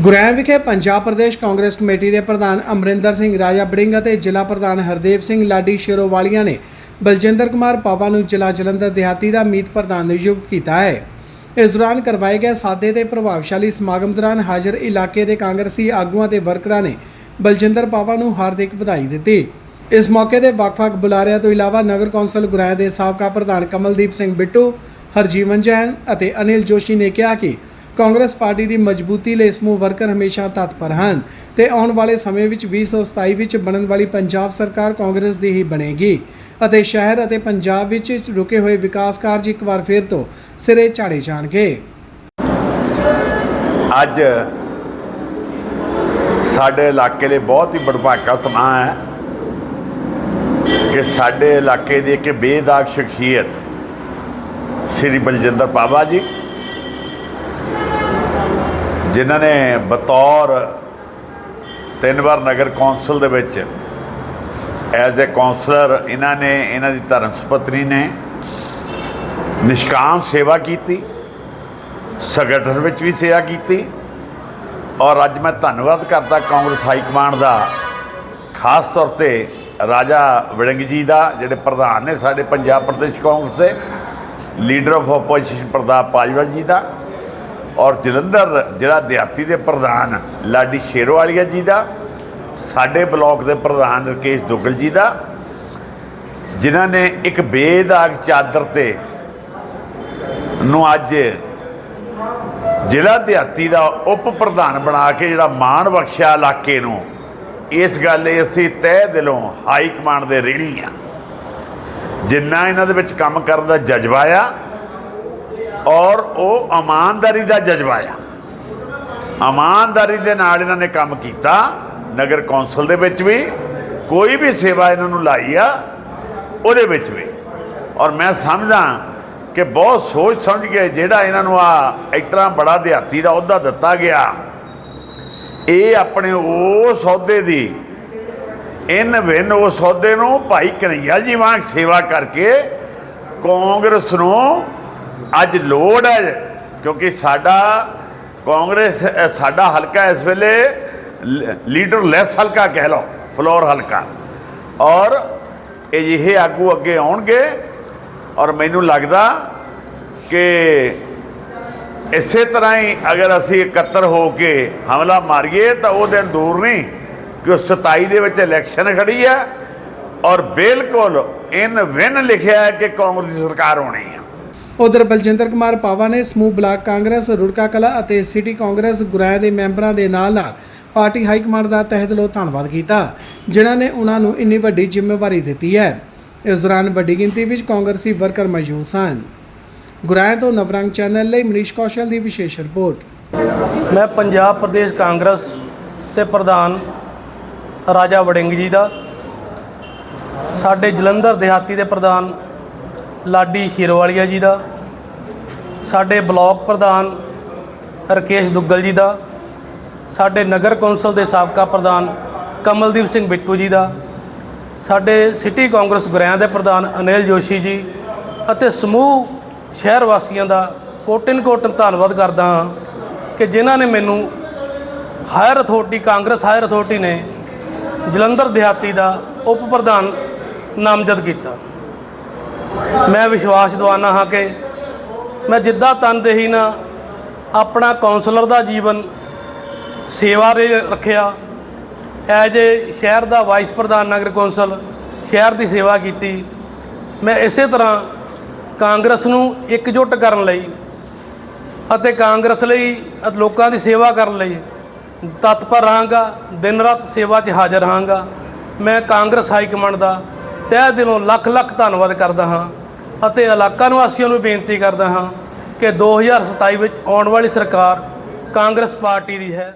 ਗੁਰੈਮ ਵਿਖੇ ਪੰਜਾਬ ਪ੍ਰਦੇਸ਼ ਕਾਂਗਰਸ ਕਮੇਟੀ ਦੇ ਪ੍ਰਧਾਨ ਅਮਰਿੰਦਰ ਸਿੰਘ, ਰਾਜਾ ਬੜਿੰਗ ਅਤੇ ਜ਼ਿਲ੍ਹਾ ਪ੍ਰਧਾਨ ਹਰਦੇਵ ਸਿੰਘ ਲਾਡੀ ਸ਼ੇਰੋਵਾਲੀਆ ਨੇ ਬਲਜਿੰਦਰ ਕੁਮਾਰ ਪਾਵਾ ਨੂੰ ਜ਼ਿਲ੍ਹਾ ਜਲੰਧਰ ਦਿਹਾਤੀ ਦਾ ਮੀਤ ਪ੍ਰਧਾਨ ਨਿਯੁਕਤ ਕੀਤਾ ਹੈ। ਇਸ ਦੌਰਾਨ ਕਰਵਾਏ ਗਏ ਸਾਦੇ ਤੇ ਪ੍ਰਭਾਵਸ਼ਾਲੀ ਸਮਾਗਮ ਦੌਰਾਨ ਹਾਜ਼ਰ ਇਲਾਕੇ ਦੇ ਕਾਂਗਰਸੀ ਆਗੂਆਂ ਤੇ ਵਰਕਰਾਂ ਨੇ ਬਲਜਿੰਦਰ ਪਾਵਾ ਨੂੰ ਹਾਰਦਿਕ ਵਧਾਈ ਦਿੱਤੀ। ਇਸ ਮੌਕੇ ਤੇ ਵੱਖ-ਵੱਖ ਬੁਲਾਰਿਆਂ ਤੋਂ ਇਲਾਵਾ ਨਗਰ ਕੌਂਸਲ ਗੁਰਾਇਆ ਦੇ ਸਾਬਕਾ ਪ੍ਰਧਾਨ ਕਮਲਦੀਪ ਸਿੰਘ ਬਿੱਟੂ, ਹਰਜੀਵਨ ਜੈਨ ਅਤੇ ਅਨਿਲ ਜੋਸ਼ੀ ਨੇ ਕਿਹਾ ਕਿ ਕਾਂਗਰਸ ਪਾਰਟੀ ਦੀ ਮਜ਼ਬੂਤੀ ਲਈ ਸਮੂਹ ਵਰਕਰ ਹਮੇਸ਼ਾ ਤਤਪਰ ਹਨ ਤੇ ਆਉਣ ਵਾਲੇ ਸਮੇਂ ਵਿੱਚ 2027 ਵਿੱਚ ਬਣਨ ਵਾਲੀ ਪੰਜਾਬ ਸਰਕਾਰ ਕਾਂਗਰਸ ਦੀ ਹੀ ਬਣੇਗੀ ਅਤੇ ਸ਼ਹਿਰ ਅਤੇ ਪੰਜਾਬ ਵਿੱਚ ਰੁਕੇ ਹੋਏ ਵਿਕਾਸ ਕਾਰਜ ਇੱਕ ਵਾਰ ਫਿਰ ਤੋਂ ਸਿਰੇ ਝਾੜੇ ਜਾਣਗੇ। ਅੱਜ ਸਾਡੇ ਇਲਾਕੇ ਲਈ ਬਹੁਤ ਹੀ ਬੜਭਾਗਾ ਸਮਾਂ ਹੈ ਕਿ ਸਾਡੇ ਇਲਾਕੇ ਦੀ ਇੱਕ ਬੇਦਾਗ ਸ਼ਖਸੀਅਤ ਸ਼੍ਰੀ ਬਲਜਿੰਦਰ ਪਾਵਾ ਜੀ ਜਿਨ੍ਹਾਂ ਨੇ ਬਤੌਰ ਤਿੰਨ ਵਾਰ ਨਗਰ ਕੌਂਸਲ ਦੇ ਵਿੱਚ ਐਜ਼ ਅ ਕਾਉਂਸਲਰ ਇਹਨਾਂ ਨੇ, ਇਹਨਾਂ ਦੀ ਧਰਮ ਸੁਪਤਨੀ ਨੇ ਨਿਸ਼ਕਾਮ ਸੇਵਾ ਕੀਤੀ, ਸੰਗਠਨ ਵਿੱਚ ਵੀ ਸੇਵਾ ਕੀਤੀ ਔਰ ਅੱਜ ਮੈਂ ਧੰਨਵਾਦ ਕਰਦਾ ਕਾਂਗਰਸ ਹਾਈ ਕਮਾਂਡ ਦਾ, ਖਾਸ ਤੌਰ ਤੇ ਰਾਜਾ ਵਿੜੰਗ ਜੀ ਦਾ, ਜਿਹੜੇ ਪ੍ਰਧਾਨ ਨੇ ਸਾਡੇ ਪੰਜਾਬ ਪ੍ਰਦੇਸ਼ ਕਾਂਗਰਸ ਦੇ leader of opposition Pratap Bajwa ji ਦਾ। ਔਰ ਜਲੰਧਰ, ਜਿਹੜਾ ਦਿਹਾਤੀ ਦੇ ਪ੍ਰਧਾਨ ਲਾਡੀ ਸ਼ੇਰਵਾਲੀਆ ਜੀ ਦਾ, ਸਾਡੇ ਬਲਾਕ ਦੇ ਪ੍ਰਧਾਨ ਰਕੇਸ਼ ਦੁੱਗਲ ਜੀ ਦਾ, ਜਿਨ੍ਹਾਂ ਨੇ ਇੱਕ ਬੇਦਾਗ ਚਾਦਰ ਤੇ ਨੂੰ ਅੱਜ ਜ਼ਿਲ੍ਹਾ ਦਿਹਾਤੀ ਦਾ ਉਪ ਪ੍ਰਧਾਨ ਬਣਾ ਕੇ ਜਿਹੜਾ ਮਾਣ ਬਖਸ਼ਿਆ ਇਲਾਕੇ ਨੂੰ, ਇਸ ਗੱਲ ਲਈ ਅਸੀਂ ਤਹਿ ਦਿਲੋਂ ਹਾਈ ਕਮਾਂਡ ਦੇ ঋਣੀ ਆ। ਜਿੰਨਾ ਇਹਨਾਂ ਦੇ ਵਿੱਚ ਕੰਮ ਕਰਨ ਦਾ ਜਜ਼ਬਾ ਆ ਔਰ ਉਹ ਇਮਾਨਦਾਰੀ ਦਾ ਜਜ਼ਬਾ ਆ। ਇਮਾਨਦਾਰੀ ਦੇ ਨਾਲ ਇਹਨਾਂ ਨੇ ਕੰਮ ਕੀਤਾ, ਨਗਰ ਕੌਂਸਲ ਦੇ ਵਿੱਚ ਵੀ, ਕੋਈ ਵੀ ਸੇਵਾ ਇਹਨਾਂ ਨੂੰ ਲਾਈ ਆ, ਉਹਦੇ ਵਿੱਚ ਵੀ। ਔਰ ਮੈਂ ਸਮਝਦਾ ਕਿ ਬਹੁਤ ਸੋਚ ਸਮਝ ਕੇ ਜਿਹੜਾ ਇਹਨਾਂ ਨੂੰ ਆ ਇਸ ਤਰ੍ਹਾਂ ਬੜਾ ਦਿਹਾਤੀ ਦਾ ਅਹੁਦਾ ਦਿੱਤਾ ਗਿਆ, ਇਹ ਆਪਣੇ ਉਹ ਸੌਦੇ ਦੀ, ਇਨ ਵਿਨ ਉਹ ਸੌਦੇ ਨੂੰ ਭਾਈ ਕਨਈਆ ਜੀ ਵਾਂਗ ਸੇਵਾ ਕਰਕੇ ਕਾਂਗਰਸ ਨੂੰ ਅੱਜ ਲੋੜ ਹੈ, ਕਿਉਂਕਿ ਸਾਡਾ ਕਾਂਗਰਸ ਸਾਡਾ ਹਲਕਾ ਇਸ ਵੇਲੇ ਲੀਡਰ ਲੈਸ ਹਲਕਾ ਕਹਿ ਲਓ, ਫਲੋਰ ਹਲਕਾ। ਔਰ ਇਹ ਆਗੂ ਅੱਗੇ ਆਉਣਗੇ, ਔਰ ਮੈਨੂੰ ਲੱਗਦਾ ਕਿ ਇਸੇ ਤਰ੍ਹਾਂ ਹੀ ਅਗਰ ਅਸੀਂ ਇਕੱਤਰ ਹੋ ਕੇ ਹਮਲਾ ਮਾਰੀਏ, ਤਾਂ ਉਹ ਦਿਨ ਦੂਰ ਨਹੀਂ, ਕਿ ਉਹ 27 ਦੇ ਵਿੱਚ ਇਲੈਕਸ਼ਨ ਖੜੀ ਹੈ। ਔਰ ਬਿਲਕੁਲ ਇਨ ਵਿਨ ਲਿਖਿਆ ਹੈ ਕਿ ਕਾਂਗਰਸ ਦੀ ਸਰਕਾਰ ਹੋਣੀ ਹੈ। ਉਧਰ ਬਲਜਿੰਦਰ ਕੁਮਾਰ ਪਾਵਾ ਨੇ ਸਮੂਹ ਬਲਾਕ ਕਾਂਗਰਸ, ਰੁੜਕਾ ਕਲਾ ਅਤੇ ਸਿਟੀ ਕਾਂਗਰਸ ਗੁਰਾਇਆ ਦੇ ਮੈਂਬਰਾਂ ਦੇ ਨਾਲ ਨਾਲ ਪਾਰਟੀ ਹਾਈ ਕਮਾਂਡ ਦਾ ਤਹਿ ਦਿਲੋਂ ਧੰਨਵਾਦ ਕੀਤਾ, ਜਿਨ੍ਹਾਂ ਨੇ ਉਹਨਾਂ ਨੂੰ ਇੰਨੀ ਵੱਡੀ ਜ਼ਿੰਮੇਵਾਰੀ ਦਿੱਤੀ ਹੈ। ਇਸ ਦੌਰਾਨ ਵੱਡੀ ਗਿਣਤੀ ਵਿੱਚ ਕਾਂਗਰਸੀ ਵਰਕਰ ਮੌਜੂਦ ਸਨ। ਗੁਰਾਇਆ ਤੋਂ ਨਵਰੰਗ ਚੈਨਲ ਲਈ ਮਨੀਸ਼ ਕੌਸ਼ਲ ਦੀ ਵਿਸ਼ੇਸ਼ ਰਿਪੋਰਟ। ਮੈਂ ਪੰਜਾਬ ਪ੍ਰਦੇਸ਼ ਕਾਂਗਰਸ ਤੇ ਪ੍ਰਧਾਨ ਰਾਜਾ ਵੜਿੰਗ ਜੀ ਦਾ, ਸਾਡੇ ਜਲੰਧਰ ਦਿਹਾਤੀ ਦੇ ਪ੍ਰਧਾਨ ਲਾਡੀ ਸ਼ੇਰਵਾਲੀਆ ਜੀ ਦਾ ਸਾਡੇ ਬਲਾਕ ਪ੍ਰਧਾਨ ਰਕੇਸ਼ ਦੁੱਗਲ ਜੀ ਦਾ, ਸਾਡੇ ਨਗਰ ਕੌਂਸਲ ਦੇ ਸਾਬਕਾ ਪ੍ਰਧਾਨ ਕਮਲਦੀਪ ਸਿੰਘ ਬਿੱਟੂ ਜੀ ਦਾ, ਸਾਡੇ ਸਿਟੀ ਕਾਂਗਰਸ ਗੁਰਿਆਂ ਦੇ ਪ੍ਰਧਾਨ ਅਨਿਲ ਜੋਸ਼ੀ ਜੀ ਅਤੇ ਸਮੂਹ ਸ਼ਹਿਰ ਵਾਸੀਆਂ ਦਾ ਕੋਟਿਨ ਕੋਟਨ ਧੰਨਵਾਦ ਕਰਦਾ ਹਾਂ ਕਿ ਜਿਨ੍ਹਾਂ ਨੇ ਮੈਨੂੰ higher authority, Congress higher authority ਨੇ ਜਲੰਧਰ ਦਿਹਾਤੀ ਦਾ ਉਪ ਪ੍ਰਧਾਨ ਨਾਮਜ਼ਦ ਕੀਤਾ। ਮੈਂ ਵਿਸ਼ਵਾਸ ਦਿਵਾਨਾ ਹਾਂ ਕਿ ਮੈਂ ਜਿੱਦਾਂ ਤਨਦੇਹੀ ਨਾਲ ਆਪਣਾ ਕਾਉਂਸਲਰ ਦਾ ਜੀਵਨ ਸੇਵਾ ਰੇ ਰੱਖਿਆ। ਐਜ ਏ ਸ਼ਹਿਰ ਦਾ ਵਾਈਸ ਪ੍ਰਧਾਨ, ਨਗਰ ਕੌਂਸਲ, ਸ਼ਹਿਰ ਦੀ ਸੇਵਾ ਕੀਤੀ। ਮੈਂ ਇਸੇ ਤਰ੍ਹਾਂ ਕਾਂਗਰਸ ਨੂੰ ਇਕਜੁੱਟ ਕਰਨ ਲਈ ਅਤੇ ਕਾਂਗਰਸ ਲਈ ਲੋਕਾਂ ਦੀ ਸੇਵਾ ਕਰਨ ਲਈ ਤਤਪਰ ਰਹਾਂਗਾ, ਦਿਨ ਰਾਤ ਸੇਵਾ 'ਚ ਹਾਜ਼ਰ ਰਹਾਂਗਾ। ਮੈਂ ਕਾਂਗਰਸ ਹਾਈ ਕਮਾਂਡ ਦਾ ਤਹਿ ਦਿਲੋਂ ਲੱਖ ਲੱਖ ਧੰਨਵਾਦ ਕਰਦਾ ਹਾਂ। ਅਤੇ ਇਲਾਕਾ ਨਿਵਾਸੀਆਂ ਨੂੰ ਬੇਨਤੀ ਕਰਦਾ ਹਾਂ ਕਿ 2027 ਵਿੱਚ ਆਉਣ ਵਾਲੀ ਸਰਕਾਰ ਕਾਂਗਰਸ ਪਾਰਟੀ ਦੀ ਹੈ।